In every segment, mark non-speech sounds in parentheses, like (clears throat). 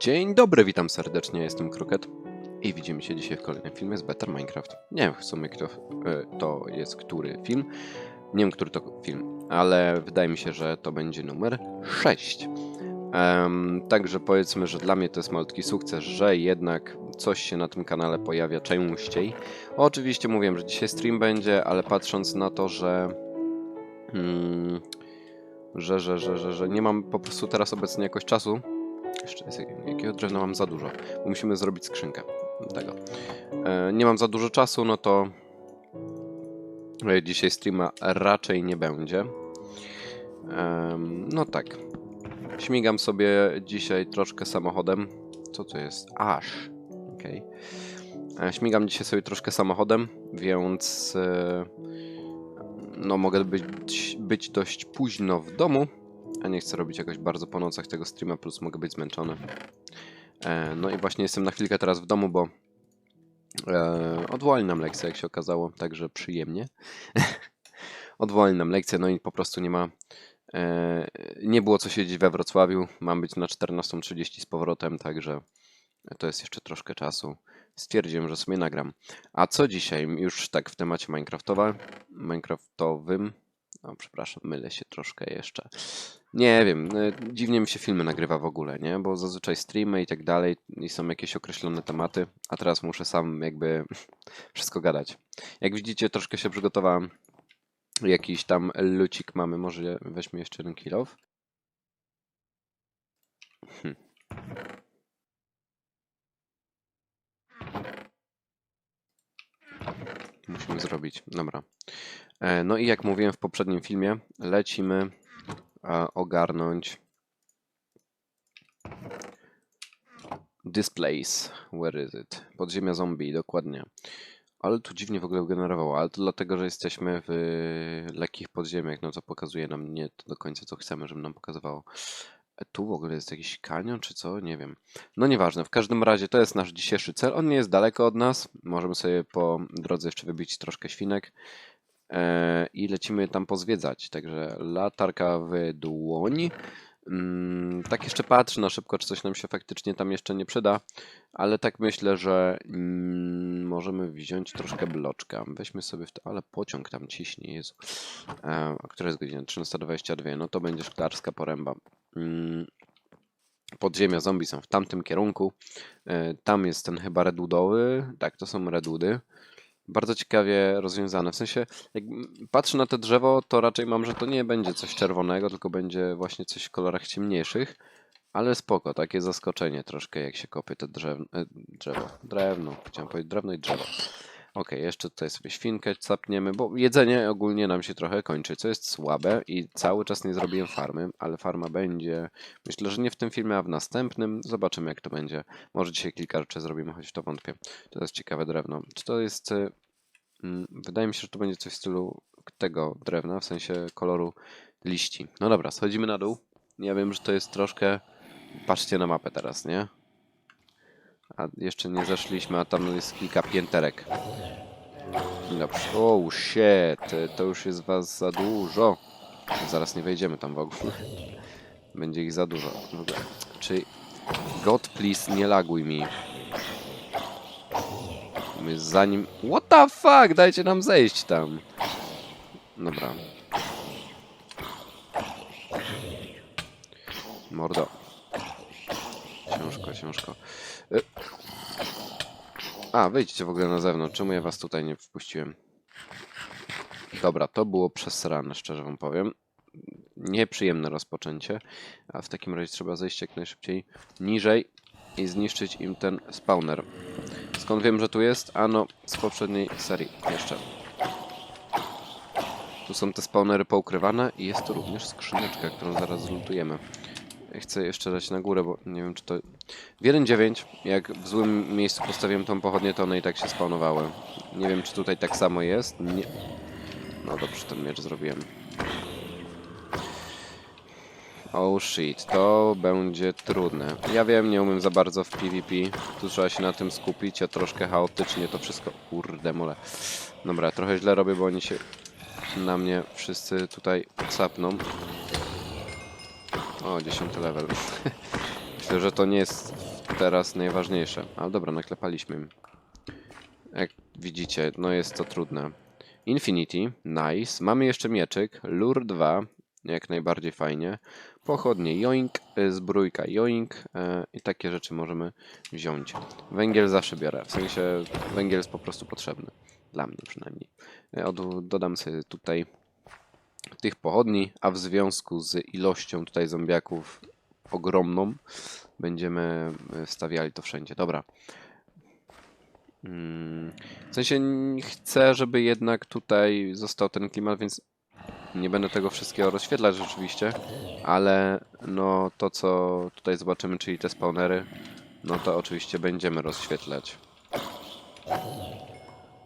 Dzień dobry, witam serdecznie, jestem Kroket i widzimy się dzisiaj w kolejnym filmie z Better Minecraft. Nie wiem w sumie kto, e, to jest który film, nie wiem który to film, ale wydaje mi się, że to będzie numer 6. Em, także powiedzmy, że dla mnie to jest malutki sukces, że jednak coś się na tym kanale pojawia częściej. Oczywiście mówiłem, że dzisiaj stream będzie, ale patrząc na to, że... Hmm, że, że, że, że, że nie mam po prostu teraz obecnie jakoś czasu. Jeszcze jest, jakiego drewna mam za dużo. Musimy zrobić skrzynkę tego. E, nie mam za dużo czasu, no to e, dzisiaj streama raczej nie będzie. No tak. Śmigam sobie dzisiaj troszkę samochodem. Co to jest? Aż. Okej. E, Śmigam dzisiaj sobie troszkę samochodem, więc no mogę być, być dość późno w domu, a nie chcę robić jakoś bardzo po nocach tego streama, plus mogę być zmęczony. E, no i właśnie jestem na chwilkę teraz w domu, bo e, odwołali nam lekcję, jak się okazało, także przyjemnie. (laughs) odwołali nam lekcję, no i po prostu nie ma, e, nie było co siedzieć we Wrocławiu, mam być na 14.30 z powrotem, także to jest jeszcze troszkę czasu. Stwierdziłem, że sobie nagram. A co dzisiaj? Już tak w temacie Minecraftowa, Minecraftowym. O, przepraszam, mylę się troszkę jeszcze. Nie wiem, y, dziwnie mi się filmy nagrywa w ogóle, nie? Bo zazwyczaj streamy i tak dalej i są jakieś określone tematy, a teraz muszę sam jakby (laughs) wszystko gadać. Jak widzicie, troszkę się przygotowałem. Jakiś tam lucik mamy, może weźmy jeszcze jeden kilof. Hm. Musimy zrobić. Dobra. E, No i jak mówiłem w poprzednim filmie, lecimy e, ogarnąć Displays. Where is it? Podziemia zombie, dokładnie. Ale tu dziwnie w ogóle generowało, ale to dlatego, że jesteśmy w lekkich podziemiach, no to pokazuje nam nie do końca, co chcemy, żeby nam pokazywało. E, Tu w ogóle jest jakiś kanion, czy co? Nie wiem. No nieważne, w każdym razie to jest nasz dzisiejszy cel. On nie jest daleko od nas. Możemy sobie po drodze jeszcze wybić troszkę świnek. E, I lecimy tam pozwiedzać. Także latarka w dłoń. Mm, Tak jeszcze patrzę na szybko, czy coś nam się faktycznie tam jeszcze nie przyda. Ale tak myślę, że mm, możemy wziąć troszkę bloczka. Weźmy sobie w to, ale pociąg tam ciśnie, Jezu. E, A która jest godzina? 13.22. No to będzie szklarska poręba. Mm, Podziemia zombie są w tamtym kierunku. E, Tam jest ten chyba redudowy. Tak, to są redudy. Bardzo ciekawie rozwiązane. W sensie, jak patrzę na te drzewo, to raczej mam, że to nie będzie coś czerwonego, tylko będzie właśnie coś w kolorach ciemniejszych. Ale spoko, takie zaskoczenie troszkę, jak się kopie te drzew... e, drzewo. Drewno. Chciałem powiedzieć drewno i drzewo. Okej, jeszcze tutaj sobie świnkę capniemy, bo jedzenie ogólnie nam się trochę kończy, co jest słabe i cały czas nie zrobiłem farmy, ale farma będzie, myślę, że nie w tym filmie, a w następnym. Zobaczymy jak to będzie. Może dzisiaj kilka rzeczy zrobimy, choć w to wątpię. To jest ciekawe drewno. Czy to jest... y, mm, Wydaje mi się, że to będzie coś w stylu tego drewna, w sensie koloru liści. No dobra, schodzimy na dół. Ja wiem, że to jest troszkę... Patrzcie na mapę teraz, nie? A jeszcze nie zeszliśmy, a tam jest kilka pięterek. Dobrze. Oh shit, to już jest was za dużo. Zaraz nie wejdziemy tam w ogóle. Będzie ich za dużo. Czy... God please, nie laguj mi. My zanim... What the fuck? Dajcie nam zejść tam. Dobra. Mordo. Ciężko, ciężko. Y- A, wyjdźcie w ogóle na zewnątrz. Czemu ja was tutaj nie wpuściłem? Dobra, to było przesrane, szczerze wam powiem. Nieprzyjemne rozpoczęcie. A w takim razie trzeba zejść jak najszybciej niżej i zniszczyć im ten spawner. Skąd wiem, że tu jest? Ano, z poprzedniej serii jeszcze. Tu są te spawnery poukrywane i jest tu również skrzyneczka, którą zaraz zlutujemy. Chcę jeszcze dać na górę, bo nie wiem czy to... W 1.9, jak w złym miejscu postawiłem tą pochodnię, to one i tak się spawnowały. Nie wiem czy tutaj tak samo jest. Nie... No dobrze, ten miecz zrobiłem. Oh shit, to będzie trudne. Ja wiem, nie umiem za bardzo w PvP. Tu trzeba się na tym skupić, a troszkę chaotycznie to wszystko... Kurde mole. Dobra, trochę źle robię, bo oni się na mnie wszyscy tutaj sapną. O, 10 level. (laughs) Myślę, że to nie jest teraz najważniejsze. Ale dobra, naklepaliśmy im. Jak widzicie, no jest to trudne. Infinity, nice. Mamy jeszcze mieczyk. Lure 2, jak najbardziej fajnie. Pochodnie joink, y, zbrójka joink e, i takie rzeczy możemy wziąć. Węgiel zawsze biorę, w sensie węgiel jest po prostu potrzebny. Dla mnie przynajmniej. Od, dodam sobie tutaj tych pochodni, a w związku z ilością tutaj zombiaków ogromną, będziemy e, wstawiali to wszędzie. Dobra. Mm, W sensie chcę, żeby jednak tutaj został ten klimat, więc nie będę tego wszystkiego rozświetlać rzeczywiście, ale no to co tutaj zobaczymy, czyli te spawnery, no to oczywiście będziemy rozświetlać.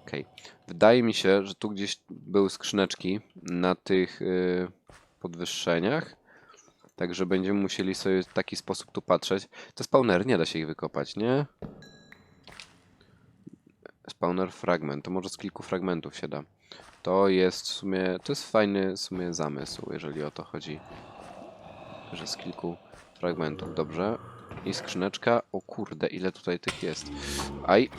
Okej. Wydaje mi się, że tu gdzieś były skrzyneczki na tych y, podwyższeniach. Także będziemy musieli sobie w taki sposób tu patrzeć. Te spawnery nie da się ich wykopać, nie? Spawner fragment. To może z kilku fragmentów się da. To jest w sumie. To jest fajny w sumie zamysł, jeżeli o to chodzi. Że z kilku fragmentów. Dobrze. I skrzyneczka. O kurde, ile tutaj tych jest. Aj.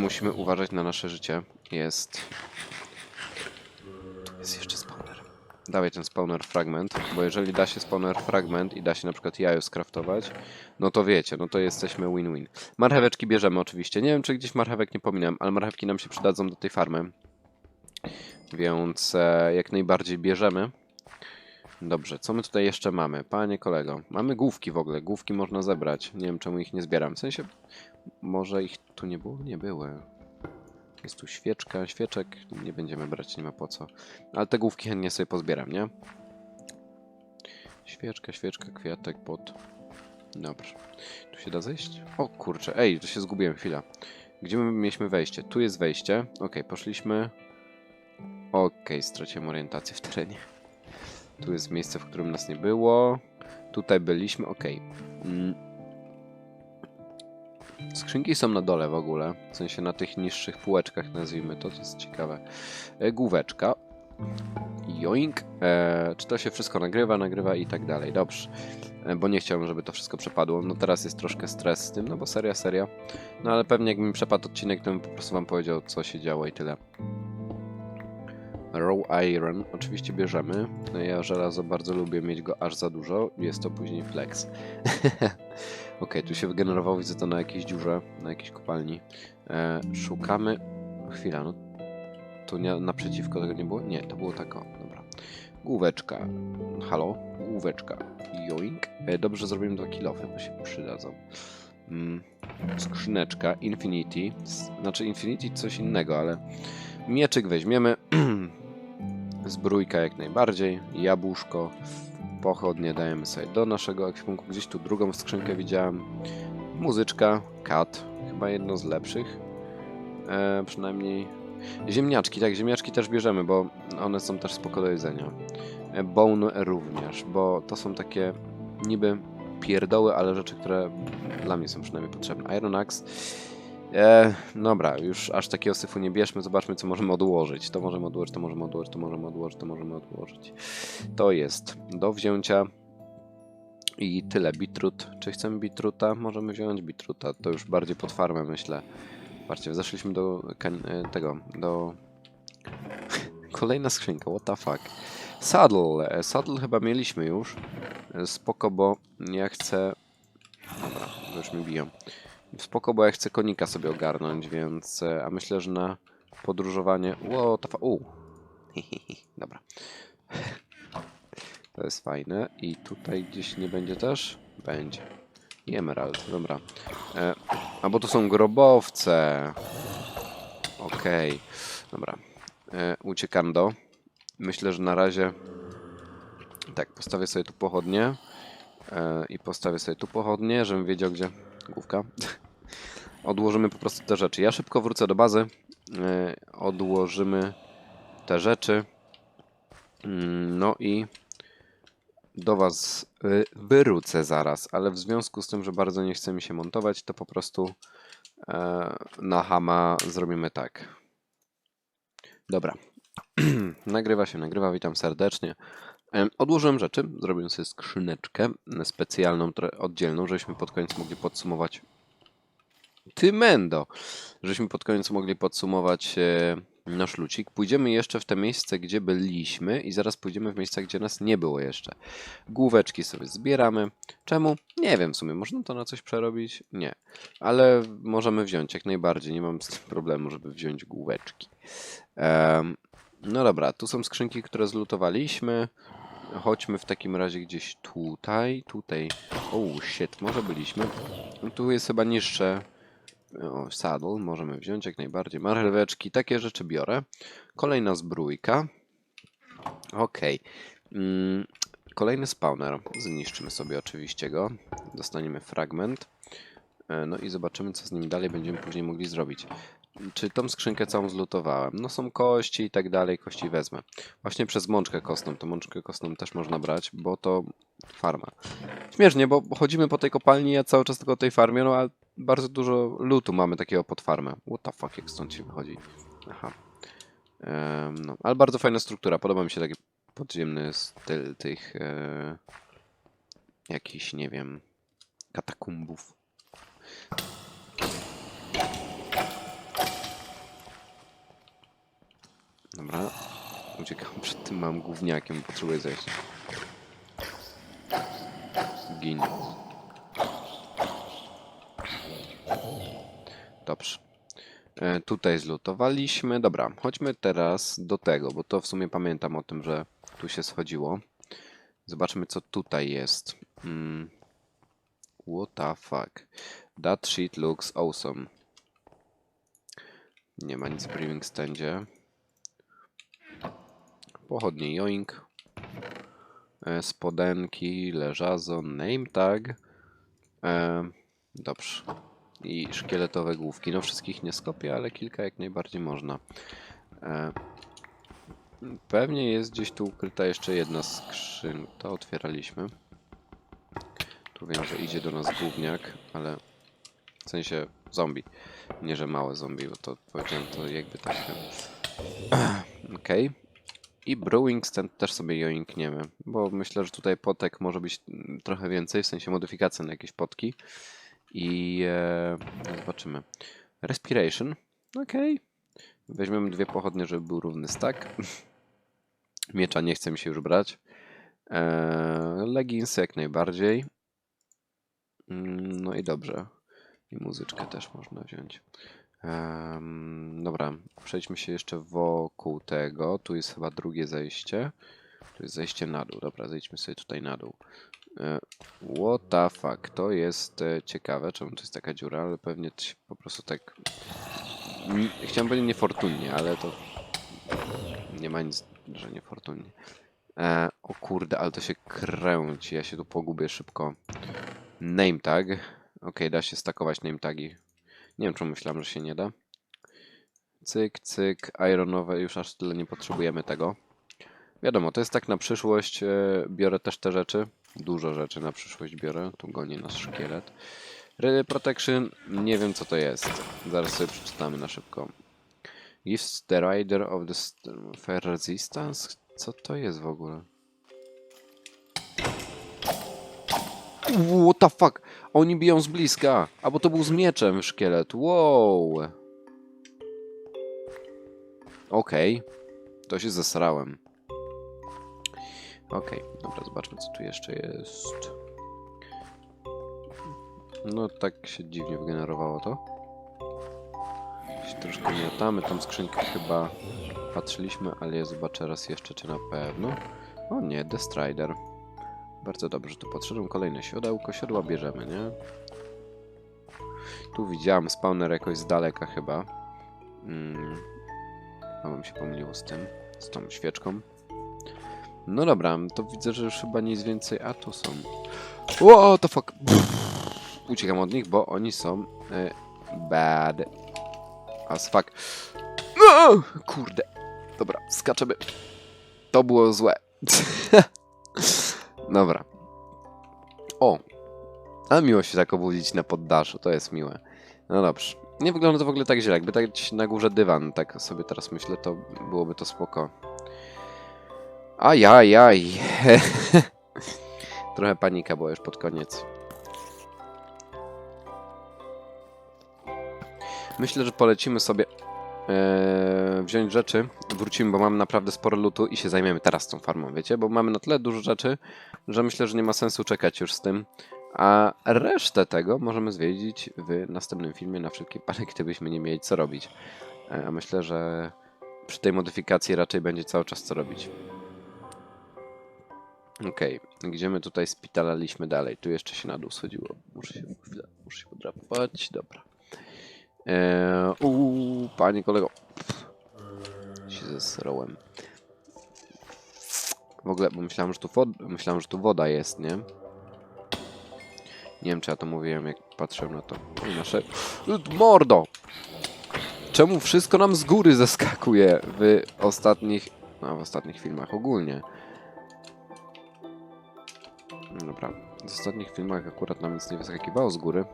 Musimy uważać na nasze życie. Jest. Jest jeszcze spawner. Dawaj ten spawner fragment, bo jeżeli da się spawner fragment i da się na przykład jajo skraftować, no to wiecie, no to jesteśmy win-win. Marcheweczki bierzemy oczywiście. Nie wiem, czy gdzieś marchewek nie pominąłem, ale marchewki nam się przydadzą do tej farmy. Więc e, jak najbardziej bierzemy. Dobrze, co my tutaj jeszcze mamy? Panie kolego, mamy główki w ogóle. Główki można zebrać. Nie wiem, czemu ich nie zbieram. W sensie, może ich tu nie było? Nie były. Jest tu świeczka, świeczek. Nie będziemy brać, nie ma po co. Ale te główki chętnie sobie pozbieram, nie? Świeczka, świeczka, kwiatek, pot. Dobrze. Tu się da zejść? O kurczę, ej, to się zgubiłem, chwila. Gdzie my mieliśmy wejście? Tu jest wejście. Ok, poszliśmy. Ok, straciłem orientację w terenie. Tu jest miejsce, w którym nas nie było. Tutaj byliśmy, ok. Mm. Skrzynki są na dole w ogóle, w sensie na tych niższych półeczkach nazwijmy to, to jest ciekawe. E, Główeczka. Joink. E, czy to się wszystko nagrywa, nagrywa i tak dalej. Dobrze. E, bo nie chciałbym, żeby to wszystko przepadło. No teraz jest troszkę stres z tym, no bo seria, seria. No ale pewnie jakbym przepadł odcinek, to bym po prostu wam powiedział, co się działo i tyle. Raw Iron oczywiście bierzemy. No ja żelazo bardzo lubię mieć go aż za dużo. Jest to później flex. (laughs) ok, tu się wygenerowało, widzę to na jakiejś dziurze, na jakiejś kopalni. E, szukamy... Chwila, no tu nie, naprzeciwko tego nie było? Nie, to było tak o, dobra. Główeczka. Halo? Główeczka. Joink. E, dobrze zrobiłem dwa kilofy, bo się przydadzą. Mm. Skrzyneczka. Infinity. Znaczy Infinity coś innego, ale mieczyk weźmiemy. (clears throat) Zbrójka jak najbardziej. Jabłuszko. Pochodnie dajemy sobie do naszego ekwipunku. Gdzieś tu drugą skrzynkę widziałem. Muzyczka. Kat. Chyba jedno z lepszych. E, przynajmniej Ziemniaczki, tak, ziemniaczki też bierzemy, bo one są też spoko do jedzenia. E, Bone również, bo to są takie niby pierdoły, ale rzeczy, które dla mnie są przynajmniej potrzebne. Iron Axe. E, dobra, już aż takiego syfu nie bierzmy, zobaczmy co możemy odłożyć. To możemy odłożyć, to możemy odłożyć, to możemy odłożyć, to możemy odłożyć. To jest do wzięcia. I tyle, bitrut. Czy chcemy bitruta? Możemy wziąć bitruta, to już bardziej pod farmę myślę. Patrzcie, zeszliśmy do e, tego, do... (laughs) Kolejna skrzynka, what the fuck. Saddle, e, saddle chyba mieliśmy już. E, Spoko, bo ja chcę... Dobra, już mi biją. Spoko, bo ja chcę konika sobie ogarnąć, więc... e, A myślę, że na podróżowanie... What the fuck, u. (laughs) Dobra. (laughs) To jest fajne. I tutaj gdzieś nie będzie też? Będzie. I emerald, dobra. E, a bo to są grobowce. Okej, dobra. E, uciekam do. Myślę, że na razie. Tak, postawię sobie tu pochodnie. E, I postawię sobie tu pochodnie, żebym wiedział, gdzie. Główka. Odłożymy po prostu te rzeczy. Ja szybko wrócę do bazy. E, odłożymy te rzeczy. Mm, No i do Was y, wrócę zaraz, ale w związku z tym, że bardzo nie chce mi się montować, to po prostu e, na Hama zrobimy tak. Dobra. (clears throat) nagrywa się, nagrywa, witam serdecznie. Em, Odłożyłem rzeczy, zrobiłem sobie skrzyneczkę specjalną, oddzielną, żebyśmy pod koniec mogli podsumować. Ty mendo! Żebyśmy pod koniec mogli podsumować e, nasz lucik. Pójdziemy jeszcze w te miejsce, gdzie byliśmy i zaraz pójdziemy w miejsca, gdzie nas nie było jeszcze. Główeczki sobie zbieramy. Czemu? Nie wiem w sumie. Można to na coś przerobić? Nie. Ale możemy wziąć jak najbardziej. Nie mam z tym problemu, żeby wziąć główeczki. Em, no dobra, tu są skrzynki, które zlutowaliśmy. Chodźmy w takim razie gdzieś tutaj. Tutaj. O, shit, może byliśmy. Tu jest chyba niższe. O, saddle możemy wziąć jak najbardziej. Marcheweczki, takie rzeczy biorę. Kolejna zbrójka. Okej. Mm, Kolejny spawner. Zniszczymy sobie oczywiście go. Dostaniemy fragment. E, No i zobaczymy, co z nim dalej będziemy później mogli zrobić. Czy tą skrzynkę całą zlutowałem? No są kości i tak dalej, kości wezmę. Właśnie przez mączkę kostną. Tą mączkę kostną też można brać, bo to farma. Śmiesznie, bo chodzimy po tej kopalni, ja cały czas tylko o tej farmie, no a bardzo dużo lutu mamy takiego pod farmę. What the fuck, jak stąd się wychodzi? Aha. Em, no, ale bardzo fajna struktura. Podoba mi się taki podziemny styl tych e, jakichś, nie wiem, katakumbów. Dobra. Uciekam przed tym małym gówniakiem. Potrzebuję zejść. Gin. Dobrze. E, tutaj zlutowaliśmy. Dobra, chodźmy teraz do tego, bo to w sumie pamiętam o tym, że tu się schodziło. Zobaczmy, co tutaj jest. Mm. What the fuck? That shit looks awesome. Nie ma nic w brewing standzie. Pochodnie joink. E, spodenki, leżazo, name tag. E, dobrze. I szkieletowe główki. No wszystkich nie skopię, ale kilka jak najbardziej można. E, pewnie jest gdzieś tu ukryta jeszcze jedna skrzyn. To otwieraliśmy. Tu wiem, że idzie do nas gówniak, ale w sensie zombie. Nie, że małe zombie, bo to powiedziałem to jakby tak. (clears throat) Okej. I brewing stand też sobie joinkniemy, bo myślę, że tutaj potek może być mm, trochę więcej, w sensie modyfikacji na jakieś potki. I e, zobaczymy. Respiration. Okej. Weźmiemy dwie pochodnie, żeby był równy stack. (laughs) Miecza nie chce mi się już brać. E, jak najbardziej. Mm, No i dobrze. I muzyczkę też można wziąć. Em, dobra, przejdźmy się jeszcze wokół tego. Tu jest chyba drugie zejście. Tu jest zejście na dół. Dobra, zejdźmy sobie tutaj na dół. E, What the fuck? To jest e, ciekawe, czemu to jest taka dziura, ale pewnie to się po prostu tak... Chciałem powiedzieć niefortunnie, ale to... Nie ma nic, że niefortunnie. E, o kurde, ale to się kręci, ja się tu pogubię szybko. Name tag. Ok, da się stakować name tagi. Nie wiem, czemu myślałem, że się nie da. Cyk, cyk, ironowe, już aż tyle nie potrzebujemy tego. Wiadomo, to jest tak na przyszłość. e, Biorę też te rzeczy. Dużo rzeczy na przyszłość biorę. Tu goni nas szkielet. Relay Protection, nie wiem co to jest. Zaraz sobie przeczytamy na szybko. Gives the rider of the fair resistance? Co to jest w ogóle? What the fuck? Oni biją z bliska. A bo to był z mieczem szkielet. Wow. Okej. To się zesrałem. Okej, dobra, zobaczmy co tu jeszcze jest. No tak się dziwnie wygenerowało to. Się troszkę miotamy, tą skrzynkę chyba patrzyliśmy, ale ja zobaczę raz jeszcze, czy na pewno. O nie, The Strider. Bardzo dobrze, tu podszedłem kolejne siodełko, siodła bierzemy, nie? Tu widziałem spawner jakoś z daleka chyba. Mm. Chyba się pomyliło z tym, z tą świeczką. No dobra, to widzę, że już chyba nic więcej. A tu są. What the fuck? Uciekam od nich, bo oni są e, bad as fuck. No, kurde. Dobra, skaczemy. To było złe. (laughs) dobra. O. A miło się tak obudzić na poddaszu, to jest miłe. No dobrze. Nie wygląda to w ogóle tak źle. Jakby tak na górze dywan, tak sobie teraz myślę, to byłoby to spoko. Ajajaj. (laughs) Trochę panika była już pod koniec. Myślę, że polecimy sobie wziąć rzeczy, wrócimy, bo mamy naprawdę sporo lutu i się zajmiemy teraz tą farmą, wiecie? Bo mamy na tyle dużo rzeczy, że myślę, że nie ma sensu czekać już z tym. A resztę tego możemy zwiedzić w następnym filmie na wszelki wypadek, gdybyśmy nie mieli co robić. E, A myślę, że przy tej modyfikacji raczej będzie cały czas co robić. Okej, gdzie my tutaj spitalaliśmy dalej? Tu jeszcze się na dół schodziło. Muszę się, muszę się podrapać. Dobra. Eee, uuu, panie kolego. Pff, się zesrałem. W ogóle, bo myślałem, że tu, wod- myślałem, że tu woda jest, nie? Nie wiem, czy ja to mówiłem, jak patrzyłem na to. I nasze... Mordo! Czemu wszystko nam z góry zeskakuje w ostatnich... No, w ostatnich filmach ogólnie. Dobra. W ostatnich filmach akurat nam nic nie wyskakiwało z góry.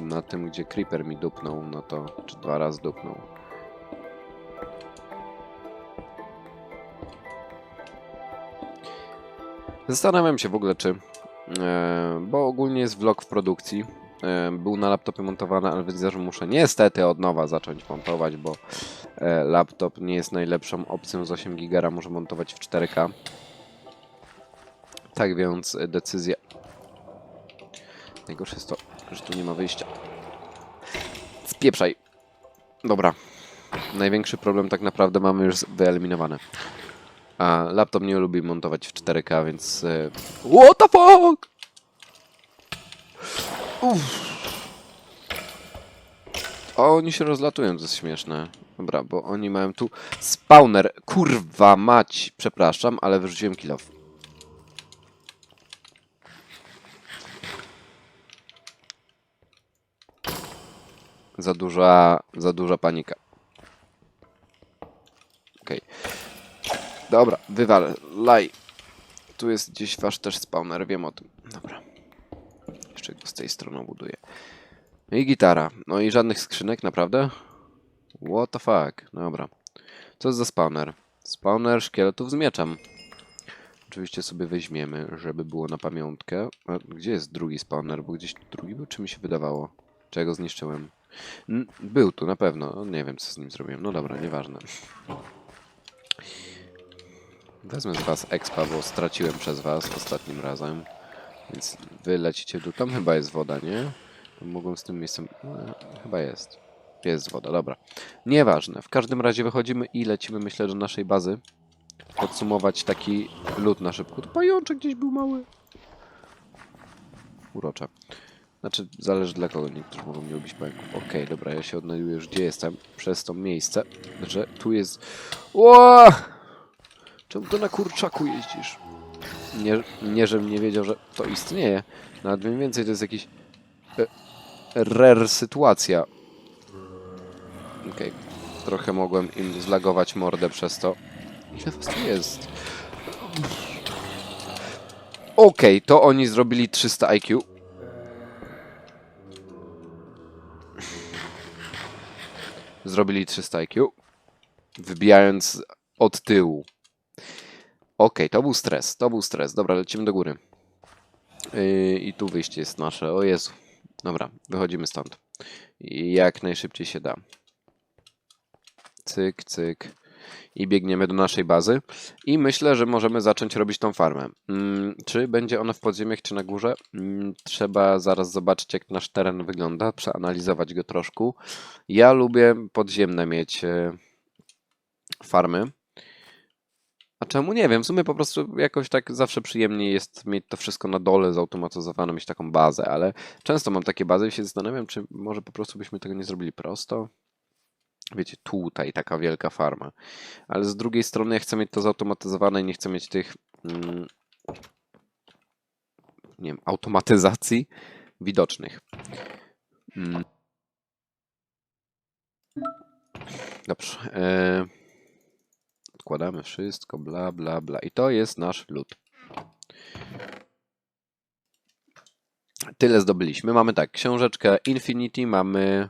Na tym, gdzie Creeper mi dupnął, no to... Czy dwa razy dupnął. Zastanawiam się w ogóle, czy... E, bo ogólnie jest vlog w produkcji. E, był na laptopie montowany, ale widzę, że muszę niestety od nowa zacząć montować, bo e, laptop nie jest najlepszą opcją z 8 GB, muszę montować w 4K. Tak więc decyzja. Najgorsze jest to, że tu nie ma wyjścia. Spieprzaj. Dobra. Największy problem tak naprawdę mamy już wyeliminowany. A laptop nie lubi montować w 4K, więc... e, What the fuck? Uff. O, oni się rozlatują, to jest śmieszne. Dobra, bo oni mają tu spawner. Kurwa mać, przepraszam, ale wyrzuciłem kill off. Za duża, za duża panika. Okej. Dobra, wywalę. Laj. Tu jest gdzieś wasz też spawner, wiem o tym. Dobra. Jeszcze go z tej strony buduję. No i gitara. No i żadnych skrzynek, naprawdę? What the fuck? Dobra. Co jest za spawner? Spawner szkieletów z mieczem. Oczywiście sobie weźmiemy, żeby było na pamiątkę. A gdzie jest drugi spawner? Bo gdzieś drugi był, czy mi się wydawało? Czy go zniszczyłem? Był tu, na pewno. No, nie wiem, co z nim zrobiłem. No dobra, nieważne. Wezmę z was expa, bo straciłem przez was ostatnim razem. Więc wy lecicie tu. Tam chyba jest woda, nie? Mogą z tym miejscem... No, chyba jest. Jest woda, dobra. Nieważne. W każdym razie wychodzimy i lecimy, myślę, do naszej bazy. Podsumować taki lód na szybko. Tu pajączek gdzieś był mały. Urocze. Znaczy, zależy dla kogo. Niektórzy mogą nie lubić pająków. Okej, dobra, ja się odnajduję już gdzie jestem. Przez to miejsce, że tu jest... Ło! Czemu to na kurczaku jeździsz? Nie, nie, żebym nie wiedział, że to istnieje. Nawet mniej więcej to jest jakiś e, rare sytuacja. Okej. Trochę mogłem im zlagować mordę przez to. Ile was tu jest? Okej, to oni zrobili 300 IQ. Zrobili 300 IQ. Wybijając od tyłu. Okej, to był stres, to był stres. Dobra, lecimy do góry. Yy, I tu wyjście jest nasze. O Jezu. Dobra, wychodzimy stąd. I Jak najszybciej się da. Cyk, cyk. I biegniemy do naszej bazy. I myślę, że możemy zacząć robić tą farmę. Mm, czy będzie ona w podziemiach, czy na górze? Mm, trzeba zaraz zobaczyć, jak nasz teren wygląda, przeanalizować go troszkę. Ja lubię podziemne mieć e, farmy. A czemu nie wiem? W sumie po prostu jakoś tak zawsze przyjemniej jest mieć to wszystko na dole zautomatyzowane, mieć taką bazę, ale często mam takie bazy i się zastanawiam, czy może po prostu byśmy tego nie zrobili prosto. Wiecie, tutaj taka wielka farma. Ale z drugiej strony ja chcę mieć to zautomatyzowane i nie chcę mieć tych mm, nie wiem, automatyzacji widocznych. Mm. Dobrze. E, odkładamy wszystko, bla, bla, bla. I to jest nasz lód. Tyle zdobyliśmy. Mamy tak, książeczkę Infinity, mamy...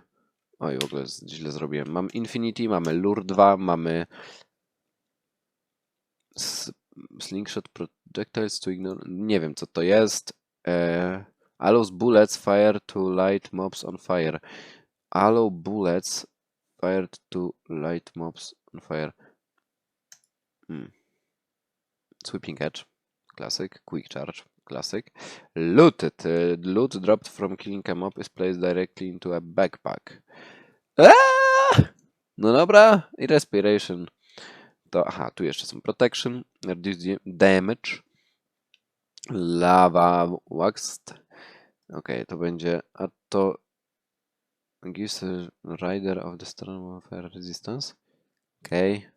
Oj, w ogóle źle zrobiłem. Mam Infinity, mamy Lure 2, mamy... Slingshot projectiles to ignore. Nie wiem, co to jest. E, allows bullets fired to light mobs on fire. Allow bullets fired to light mobs on fire. Hmm. Sweeping edge. Classic. Quick charge. Classic. Looted. Loot dropped from killing a mob is placed directly into a backpack. Eee! No dobra. I respiration. To, aha, tu jeszcze są protection, reduce damage, lava waxed. Ok, to będzie, a to gives a rider of the storm air resistance. Ok,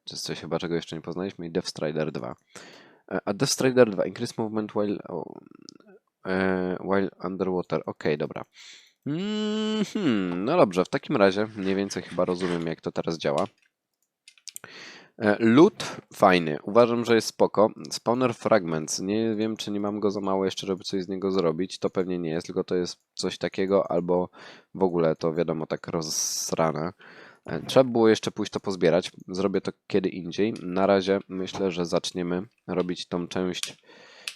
to jest coś chyba czego jeszcze nie poznaliśmy i Death Strider 2. E, A Death Strider 2, increase movement while, e, while underwater. Ok, dobra. Mhm, no dobrze, w takim razie mniej więcej chyba rozumiem jak to teraz działa. E, Loot fajny, uważam, że jest spoko. Spawner Fragments, nie wiem czy nie mam go za mało jeszcze, żeby coś z niego zrobić. To pewnie nie jest, tylko to jest coś takiego, albo w ogóle to wiadomo tak rozsrane. E, Trzeba było jeszcze pójść to pozbierać. Zrobię to kiedy indziej. Na razie myślę, że zaczniemy robić tą część.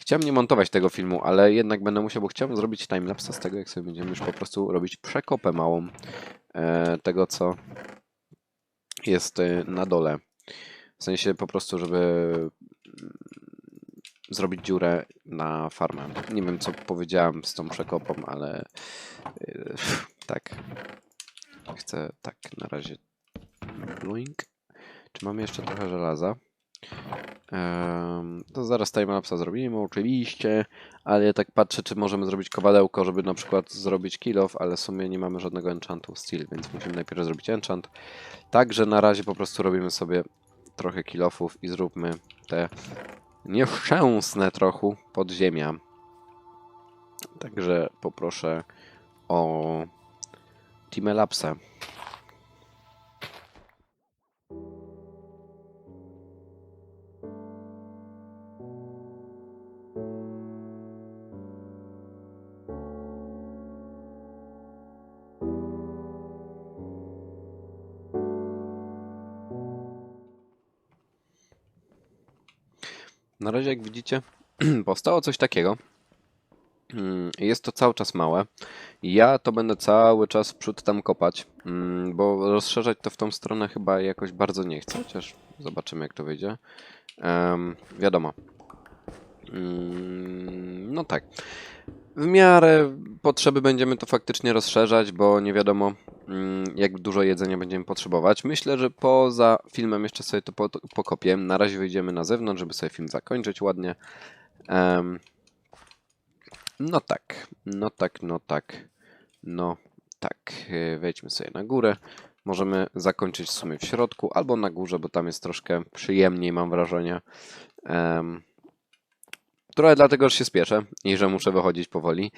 Chciałem nie montować tego filmu, ale jednak będę musiał, bo chciałem zrobić timelapse z tego, jak sobie będziemy już po prostu robić przekopę małą e, tego, co jest e, na dole. W sensie po prostu, żeby mm, zrobić dziurę na farmę. Nie wiem, co powiedziałem z tą przekopą, ale yy, (laughs) tak. Chcę tak na razie blink. Czy mamy jeszcze trochę żelaza? Em, to zaraz timelapsa zrobimy, oczywiście, ale ja tak patrzę, czy możemy zrobić kowadełko, żeby na przykład zrobić kill off, ale w sumie nie mamy żadnego enchantu steel, więc musimy najpierw zrobić enchant. Także na razie po prostu robimy sobie trochę kilofów i zróbmy te nieszczęsne trochę podziemia. Także poproszę o Timelapse. Na razie, jak widzicie, (clears throat) powstało coś takiego. Mm, Jest to cały czas małe. Ja to będę cały czas przód tam kopać, mm, bo rozszerzać to w tą stronę chyba jakoś bardzo nie chcę, chociaż zobaczymy jak to wyjdzie. Em, wiadomo. Mm, No tak. W miarę potrzeby będziemy to faktycznie rozszerzać, bo nie wiadomo jak dużo jedzenia będziemy potrzebować. Myślę, że poza filmem jeszcze sobie to po- pokopię. Na razie wyjdziemy na zewnątrz, żeby sobie film zakończyć ładnie. Em, no tak, no tak, no tak, no tak. E, Wejdźmy sobie na górę. Możemy zakończyć w sumie w środku albo na górze, bo tam jest troszkę przyjemniej, mam wrażenie. Em, Trochę dlatego, że się spieszę i że muszę wychodzić powoli.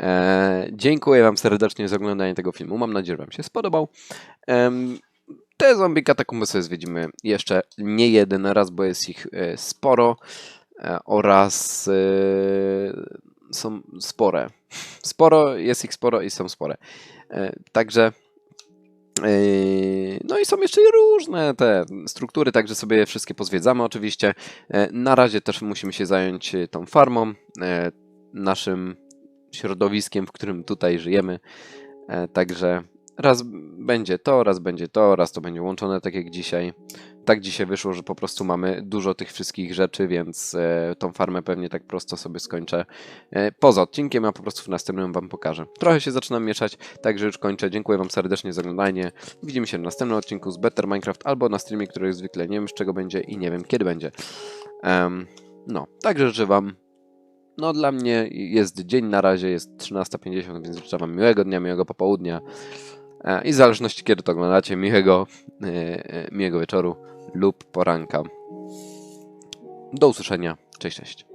E, dziękuję Wam serdecznie za oglądanie tego filmu. Mam nadzieję, że Wam się spodobał. Em, te zombie katakumby sobie zwiedzimy jeszcze nie jeden raz, bo jest ich e, sporo e, oraz e, są spore. Sporo, jest ich sporo i są spore. E, Także Yy, No i są jeszcze różne te struktury, także sobie je wszystkie pozwiedzamy oczywiście. E, Na razie też musimy się zająć e, tą farmą, e, naszym środowiskiem, w którym tutaj żyjemy. E, Także raz będzie to, raz będzie to, raz to będzie łączone tak jak dzisiaj. Tak dzisiaj wyszło, że po prostu mamy dużo tych wszystkich rzeczy, więc e, tą farmę pewnie tak prosto sobie skończę e, poza odcinkiem, a po prostu w następnym Wam pokażę. Trochę się zaczynam mieszać, także już kończę. Dziękuję Wam serdecznie za oglądanie. Widzimy się w następnym odcinku z Better Minecraft albo na streamie, który zwykle nie wiem z czego będzie i nie wiem kiedy będzie. Em, no, także życzę Wam. No, dla mnie jest dzień na razie, jest 13.50, więc życzę Wam miłego dnia, miłego popołudnia. E, I w zależności kiedy to oglądacie, miłego, e, e, miłego wieczoru lub poranka. Do usłyszenia. Cześć, cześć.